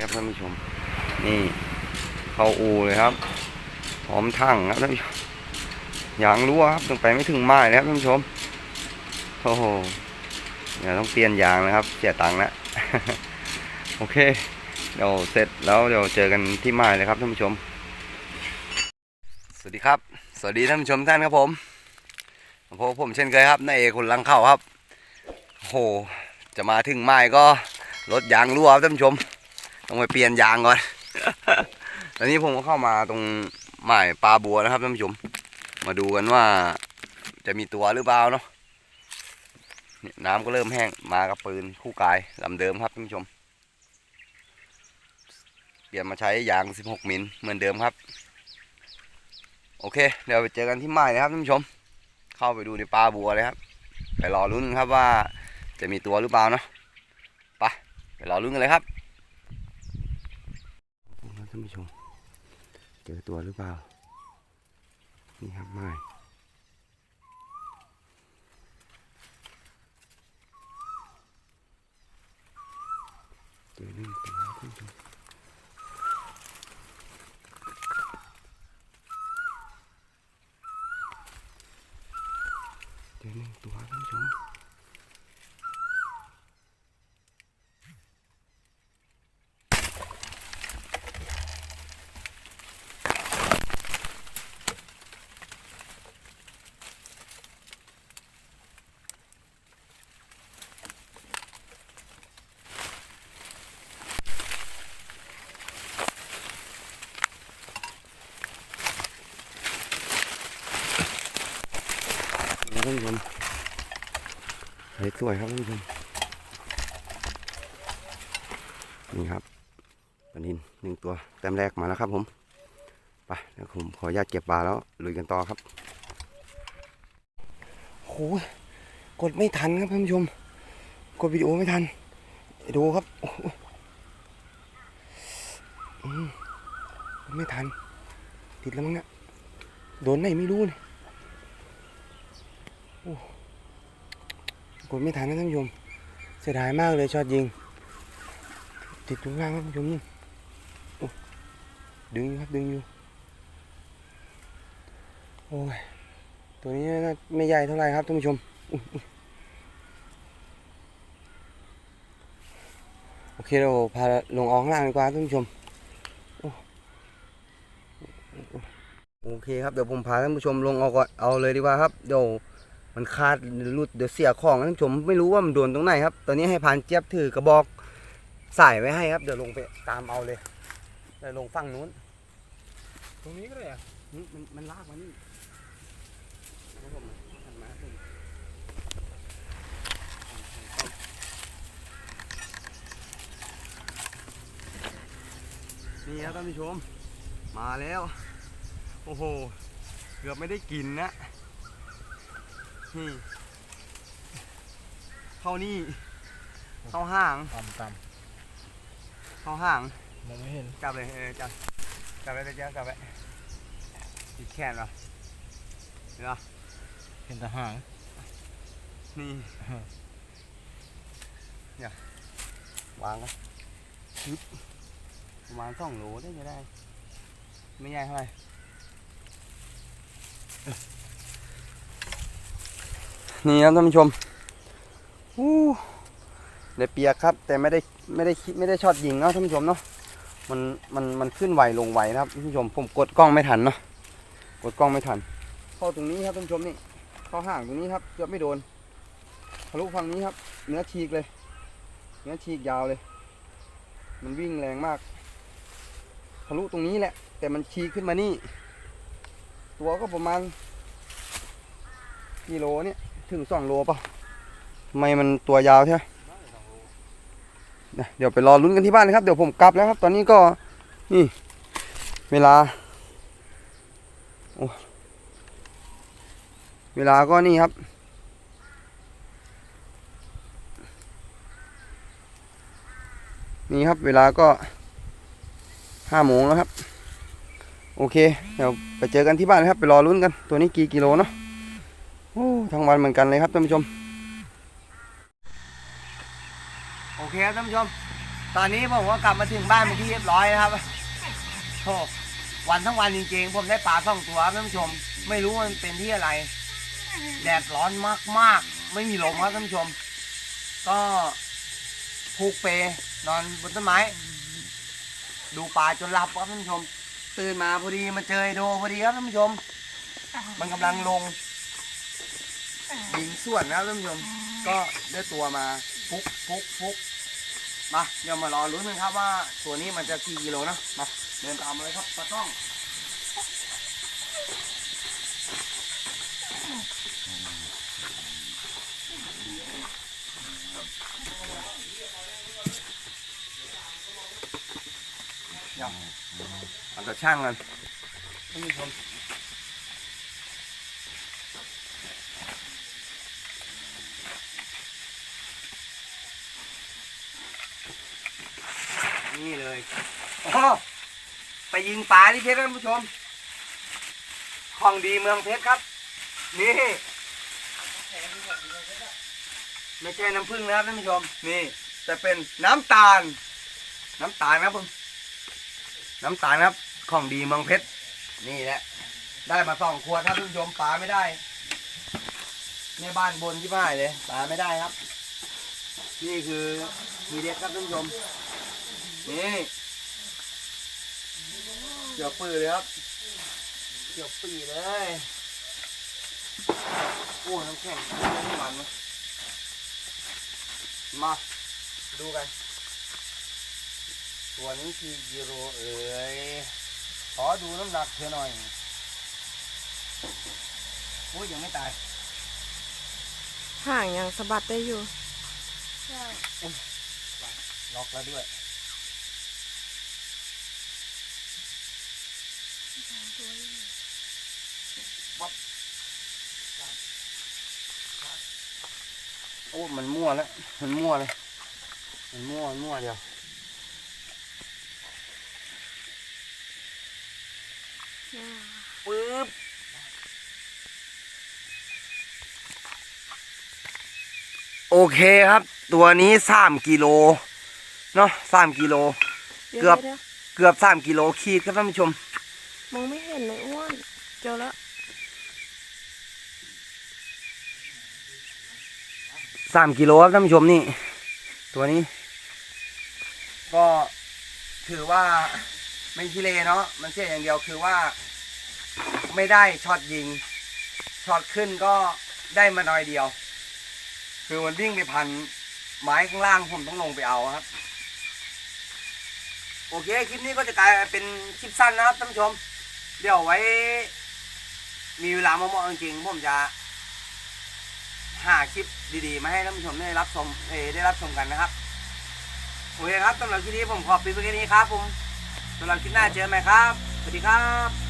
ครับท่านผู้ชม นี่เข้าอูเลยครับพร้อมทั้งครับท่านผู้ชมยางรั่วครับต้องไปไม่ถึงไม้เลยครับท่านผู้ชมโอ้โหเดี๋ยวต้องเปลี่ยนยางนะครับเสียตังค์แล้วโอเคเดี๋ยวเสร็จแล้วเดี๋ยวเจอกันที่ไม้เลยครับท่านผู้ชม สวัสดีครับ สวัสดีท่านผู้ชมท่านครับผมพบผมเช่นเคยครับนายเอกคนลังเข้าครับโหจะมาถึงไม้ก็รถยางรั่วครับท่านผู้ชม ต้องไปเปลี่ยนยางก่อน ตอนนี้ผมก็เข้ามาตรงหม่ายปลาบัวนะครับท่านผู้ชม มาดูกันว่าจะมีตัวหรือเปล่าเนาะน้ำก็เริ่มแห้งมากับปืนคู่กายลำเดิมครับท่านผู้ชม เปลี่ยนมาใช้ยาง 16 มิลเหมือนเดิมครับ โอเค เดี๋ยวไปเจอกันที่หม่ายนะครับท่านผู้ชม เข้าไปดูในปลาบัวเลยครับ ไปรอลุ้นครับว่าจะมีตัวหรือเปล่าเนาะไปไปรอลุ้นกันเลยครับ ท่านผู้ชม เจอตัวหรือเปล่า นี่ครับไม่เจอหนึ่งตัวท่านผู้ชมเจอหนึ่งตัวท่าน ผู้ชมท่านผู้ชมเฮ้ยสวยครับท่านผู้ชมนี่ครับปลานินหนึ่งตัวแต้มแรกมาแล้วครับผมไปเดี๋ยวผมขออนุญาตเก็บปลาแล้วลุยกันต่อครับโหกดไม่ทันครับท่านผู้ชม กดวิดีโอไม่ทัน ดูครับโอ้โหไม่ทัน ติดแล้วมั้งเนี่ยโดนไหนไม่รู้เนี่ย กดไม่ทันนะท่านผู้ชมเสียดายมากเลยช็อตยิง ติดตรงล่างครับท่านผู้ชมนี่ดึงอยู่ครับดึงอยู่ โอ้ย ตัวนี้ไม่ใหญ่เท่าไหร่ครับท่านผู้ชม โอเคเราพาลงออกข้างล่างดีกว่าท่านผู้ชมโอ้โอเคครับเดี๋ยวผมพาท่านผู้ชมลงออกก่อนเอาเลยดีกว่าครับเดี๋ยว มันขาดหลุดเดี๋ยวเสียของนะท่านผู้ชมไม่รู้ว่ามันโดนตรงไหนครับ ตอนนี้ให้พานเจี๊ยบถือกระบอกใส่ไว้ให้ครับ เดี๋ยวลงไปตามเอาเลยเดี๋ยวลงฝั่งนู้น ตรงนี้ก็ได้อะมันมันลากมานี่นมาครับนี่ครับท่านผู้ชม มาแล้ว โอ้โห เกือบไม่ได้กินนะ นี่เข้านี่เข้าห่างต่ำต่เข้าห่างำมองไม่เห็นกลับเลยเออจับกลับไปเลยจ้ากลับไปติดแขนเหรอเห็นปะเห็นแต่หางนี่เนี่ยวางไว้ปึ๊บประมาณสองโลได้จะได้ ไม่ใหญ่เท่าไหร่ นี่ครับท่านผู้ชมอู้ได้เปียกครับ แต่ไม่ได้ไม่ได้ไม่ได้ช็อตยิงเนาะท่านผู้ชมเนาะมันมันมันขึ้นไหวลงไหวนะครับท่านผู้ชมผมกดกล้องไม่ทันเนาะกดกล้องไม่ทันเข้าตรงนี้ครับท่านผู้ชมนี่เข้าห่างตรงนี้ครับเกือบไม่โดนทะลุฝั่งนี้ครับ เนื้อฉีกเลยเนื้อฉีกยาวเลย มันวิ่งแรงมากทะลุตรงนี้แหละ แต่มันฉีกขึ้นมานี่ ตัวก็ประมาณกิโลเนี่ย ถึงสองโลป่ะทำไมมันตัวยาวใช่ไหมเดี๋ยวไปรอลุ้นกันที่บ้านเลยครับ เดี๋ยวผมกลับแล้วครับ ตอนนี้ก็นี่เวลาเวลาก็นี่ครับนี่ครับเวลาก็ห้าโมงแล้วครับ โอเค เดี๋ยวไปเจอกันที่บ้านนะครับ ไปรอลุ้นกัน ตัวนี้กี่กิโลเนาะ ทั้งวันเหมือนกันเลยครับท่านผู้ชม โอเคครับท่านผู้ชม ตอนนี้ผมก็กลับมาถึงบ้านเป็นที่เรียบร้อยนะครับโอ้วันทั้งวันจริงๆ ผมได้ปลาสองตัวครับท่านผู้ชม ไม่รู้ว่ามันเป็นที่อะไร แดดร้อนมากๆ ไม่มีลมครับท่านผู้ชม ก็ผูกเปนอนบนต้นไม้ ดูปลาจนหลับครับท่านผู้ชม ตื่นมาพอดีมาเจอไอโดพอดีครับท่านผู้ชม มันกำลังลง ยิงส่วนนะครับท่านผู้ชมก็ได้ตัวมาฟุกฟุกฟุกมาเดี๋ยวมารอลุ้นกันครับว่าตัวนี้มันจะกี่กิโลนะมาเดินตามมาเลยครับตากล้องเดี๋ยวมันจะช่างกันท่านผู้ชม นี่เลยโอ้ไปยิงปลาที่เพชรท่านผู้ชมของดีเมืองเพชรครับ นี่ ไม่ใช่น้ำผึ้งนะครับท่านผู้ชม นี่ แต่เป็นน้ำตาล น้ำตาลนะครับผมน้ำตาลครับ ของดีเมืองเพชร นี่แหละ ได้มาสองขวดครับท่านผู้ชมปลาไม่ได้ในบ้านบนที่บ้านเลยปลาไม่ได้ครับ นี่คือมีเด็ดครับท่านผู้ชม นี่เกี่ยวปื้อเลยครับเกี่ยวปีเลยโอ้น้ำแข็งน้ำมันนะมาดูกัน ตัวนี้กี่กิโลเอ่ยขอดูน้ำหนักเธอหน่อยโอ้ยยังไม่ตายห่างยังสะบัดได้อยู่ล็อกแล้วด้วย โอ้ มันมั่วแล้ว มันมั่วเลย มันมั่วมันมั่วเดียวปึ๊บโอเคครับ ตัวนี้สามกิโลเนาะสามกิโลดี๋ยวเกือบดี๋ยวเกือบสามกิโลขีดครับท่านผู้ชม มองไม่เห็นเลยอ้วน เจอแล้วสามกิโลครับท่านผู้ชมนี่ ตัวนี้ ก็ถือว่าไม่ขี้เลเนาะมันเสียอย่างเดียวคือว่า ไม่ได้ช็อตยิงช็อตขึ้นก็ได้มาหน่อยเดียว คือมันวิ่งไปพันไม้ข้างล่างผมต้องลงไปเอาครับ โอเค คลิปนี้ก็จะกลายเป็นคลิปสั้นนะครับท่านผู้ชม เดี๋ยวไว้ มีเวลาเหมาะๆจริงๆผมจะหาคลิปดีๆ มาให้ท่านผู้ชมได้รับชมได้รับชมกันนะครับโอเคครับสำหรับคลิปนี้ผมขอปิดไว้แค่นี้ครับ ผมสำหรับคลิปหน้าเจอกันใหมครับสวัสดีครับ